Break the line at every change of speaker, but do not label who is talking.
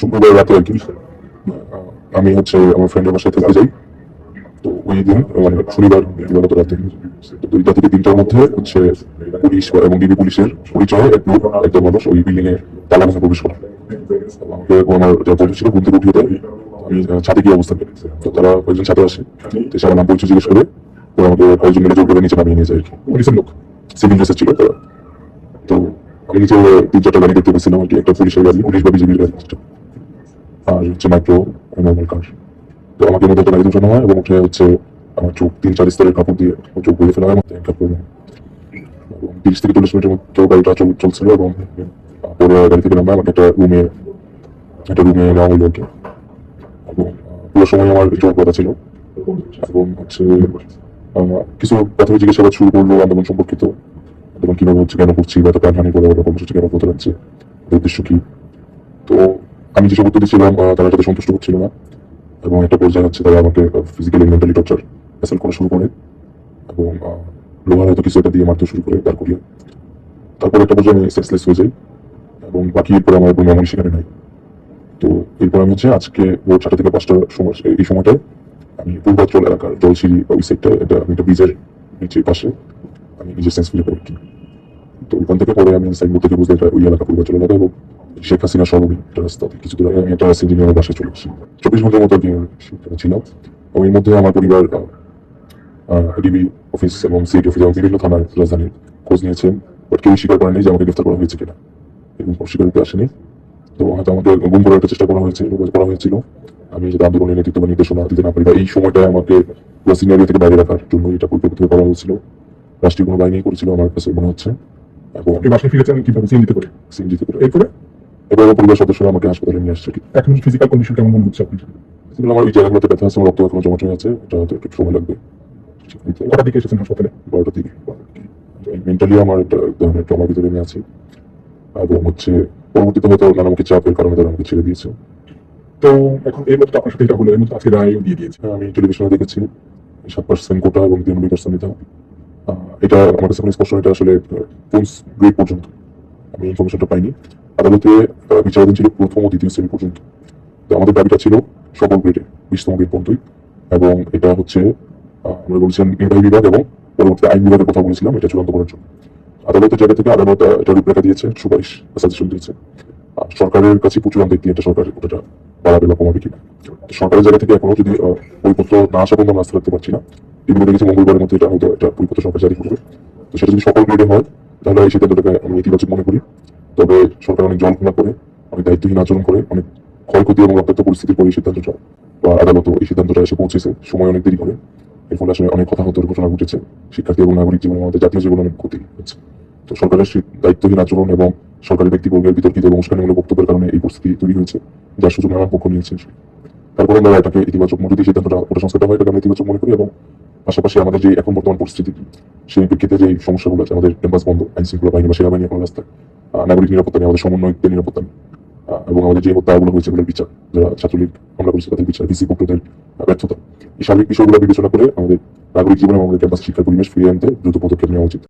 শুক্রবার রাতে আর কি। আমি হচ্ছে আমার ফ্রেন্ডের বাসায় থাকতে যাই। তো ওই দিন মানে শনিবার দিবাগত রাতে দুইটা থেকে তিনটার মধ্যে হচ্ছে পুলিশ এবং ডিবি পুলিশের পরিচয়ে এক লোক একজন মানুষ ওই বিল্ডিং এ তালা ভেঙে প্রবেশ করে। আমার যা বন্ধু ছিল ঘুম উঠিয়ে দেয়। আমি ছাদে গিয়ে অবস্থান করি। তো তারা কয়েকজন ছাদে আসে। তো আমার নাম পরিচয় জিজ্ঞেস করে। তো আমাকে কয়েকজন মিলে জোর করে নিচে নামিয়ে নিয়ে যায় পুলিশের লোক। সিভিল ড্রেসে ছিল তারা। তো আমি নিচে তিন চারটা গাড়ি দেখতে পেয়েছিলাম আর কি। একটা পুলিশের গাড়ি, পুলিশ বা বিজেপির গাড়ি। আর হচ্ছে মাইক্রো নর্মাল কার তো আমাকে মধ্যে একটা গাড়ি উঠানো হয় এবং উঠে হচ্ছে আমার চোখ তিন চার স্তরের কাপড় দিয়ে চোখ বয়ে ফেলা হয় মধ্যে কাপড় এবং তিরিশ থেকে চল্লিশ মিনিটের মধ্যে গাড়িটা চল- চলছিল এবং পরে গাড়ি থেকে নামে আমাকে একটা রুমে একটা রুমে নেওয়া হলো এবং পুরো সময় আমার চোখ বাঁধা ছিল। এবং হচ্ছে কিছু প্রাথমিক জিজ্ঞাসাবাদ শুরু করল আন্দোলন সম্পর্কিত। আন্দোলন কীভাবে হচ্ছে কেন করছি বা এত প্রাণহানি করে ওরা কর্মসূচি কেন করতে যাচ্ছে উদ্দেশ্য কি? তো আমি যেসব উত্তর দিচ্ছিলাম তারা তাতে সন্তুষ্ট হচ্ছিল না, এবং একটা পর্যায়ে হচ্ছে তারা আমাকে ফিজিক্যালি মেন্টালি টর্চার অ্যাসেল করা শুরু করে এবং লোহার হয়তো কিছু একটা দিয়ে মারতে শুরু করে তার করিয়ে। তারপর একটা পর্যায়ে আমি সেন্সলেস হয়ে যাই এবং বাকি এরপরে আমার কোনো মেমোরি সেখানে নাই। তো এরপর আমি হচ্ছে আজকে ভোর চারটা থেকে পাঁচটার সময়, এই সময়টায় আমি পূর্বাচল এলাকার জলসিঁড়ি ওই সাইডটা এটা আমি একটা ব্রিজের নিচে পাশে আমি নিজের সেন্স ফিল করি তো ওখান থেকে পরে আমি সাইনবোর্ড থেকে বুঝতে ওই এলাকা পূর্বাচল এলাকা এবং শেখ হাসিনা সর্বী একটা রাস্তাতে কিছু দূর আগে আমি একটা বাসায় চলে আসি চব্বিশ ঘণ্টার মতো সেখানে ছিলাম। এবং এর মধ্যে আমার পরিবার ডিবি অফিস এবং সিটি অফিস এবং বিভিন্ন থানার রাজধানীর খোঁজ নিয়েছেন। বাট কেউ স্বীকার করেনি যে আমাকে গ্রেফতার করা হয়েছে কিনা। এবং অস্বীকার করতে আসেনি। তো হয়তো আমাকে গুম করার একটা চেষ্টা করা হয়েছে করা হয়েছিল। আমি যদি আন্দোলনের নেতৃত্ব বা নির্দেশনা দিতে না পারি বা এই সময়টায় আমাকে পুরো সিনিয়রিটি থেকে বাইরে রাখার জন্য এটা পরিকল্পিত করা হয়েছিল। রাষ্ট্রীয় কোনো বাহিনী করেছিল আমার কাছে মনে হচ্ছে। এবং
আপনি বাসায় ফিরেছেন কীভাবে? সিএনজিতে করে?
সিএনজিতে করে।
এরপরে
এবার পরিবার সদস্যরা আমাকে হাসপাতালে নিয়ে আসছে।
এখন ফিজিক্যাল কন্ডিশন কেমন মনে হচ্ছে আপনার?
কিন্তু আমার ওই জায়গাগুলোতে ব্যথা আছে রক্ত এখনও জমাট হয়ে আছে এটা হয়তো একটু সময় লাগবে।
কটার দিকে এসেছেন হাসপাতালে?
বারোটার দিকে মেন্টালি আমার একটা ধরনের ট্রমার ভিতরে আমি আছি। এবং হচ্ছে পরবর্তীতে হয়তো নানামুখী চাপের কারণে তারা আমাকে ছেড়ে দিয়েছে।
তো এখন এর মধ্যে আপনার সাথে এটা হলো এর মধ্যে আজকে রায়ও দিয়ে দিয়েছে।
হ্যাঁ, আমি টেলিভিশনে দেখেছি সাত পার্সেন্ট কোটা এবং তিরানব্বই পার্সেন্ট নিতে হবে। এটা আমার কাছে স্পষ্ট এটা আসলে কোন গ্রেড পর্যন্ত। আমি ইনফরমেশনটা পাইনি। আদালতে বিচারাধীন ছিল প্রথম ও দ্বিতীয় শ্রেণি পর্যন্ত। আমাদের দাবিটা ছিল সকল গ্রেডে বিশতম গ্রেড পর্যন্তই। এবং এটা হচ্ছে আমরা বলছিলাম নির্বাহী বিভাগ এবং পরবর্তীতে আইন বিভাগের কথা বলেছিলাম, এটা চূড়ান্ত করার জন্য। আদালতের জায়গা থেকে আদালত এটা রূপরেখা দিয়েছে, সুপারিশ সাজেশন দিয়েছে। সরকারের কাছে প্রচুর দেখি এটা সরকার ওটা বাড়াবে বা কমাবে কিনা। সরকারের জায়গা থেকে এখনও যদি পরিপত্র না আসা পর্যন্ত আমরা রাখতে পারছি না। টিভিতে দেখেছি মঙ্গলবারের মধ্যে এটা হয়তো একটা পরিপত্র সরকার জারি করবে। তো সেটা যদি সকল গ্রেডে হয়, তাহলে এই সিদ্ধান্তটাকে আমি ইতিবাচক মনে করি। তবে সরকার অনেক জল্পনা করে, অনেক দায়িত্বহীন আচরণ করে, অনেক ক্ষয়ক্ষতি এবং রক্তাক্ত পরিস্থিতির পরে এই সিদ্ধান্তটা বা আদালত এই সিদ্ধান্তটা এসে পৌঁছেছে, সময় অনেক দেরি করে। এর ফলে আসলে অনেক কথা হতাহতের ঘটনা ঘটেছে। শিক্ষার্থী এবং নাগরিক জীবনে আমাদের জাতীয় জীবনে অনেক ক্ষতি হচ্ছে। তো সরকারের দায়িত্বহীন আচরণ এবং সরকারি ব্যক্তিবর্গের বিতর্কিত এবং উস্কানিমূলক বক্তব্যের কারণে এই পরিস্থিতি তৈরি হয়েছে যার সুযোগ নানান পক্ষ নিয়েছে। তারপরে আমরা এটাকে ইতিবাচক যদি সিদ্ধান্তটা ওটা সংস্কারটা হয়, এটাকে আমরা ইতিবাচক মনে করি এবং পাশাপাশি আমাদের যে এখন বর্তমান পরিস্থিতি, সেই প্রেক্ষিতে যে সমস্যাগুলো আছে, আমাদের ক্যাম্পাস বন্ধ আইন শৃঙ্খলা বাহিনী বা সেনাবাহিনী এখন রাস্তায় নাগরিক নিরাপত্তা নিয়ে আমাদের সমন্বয়কদের নিরাপত্তা নিয়ে। এবং আমাদের যে হত্যাগুলো হয়েছে বিচার যারা ছাত্রলীগ হামলা করেছে তাদের বিচার, ডিসি পক্ষদের ব্যর্থতা। এই সার্বিক বিষয়গুলো বিবেচনা করে আমাদের নাগরিক জীবনে আমাদের ক্যাম্পাস শিক্ষার পরিবেশ ফিরিয়ে আনতে দ্রুত পদক্ষেপ নেওয়া উচিত।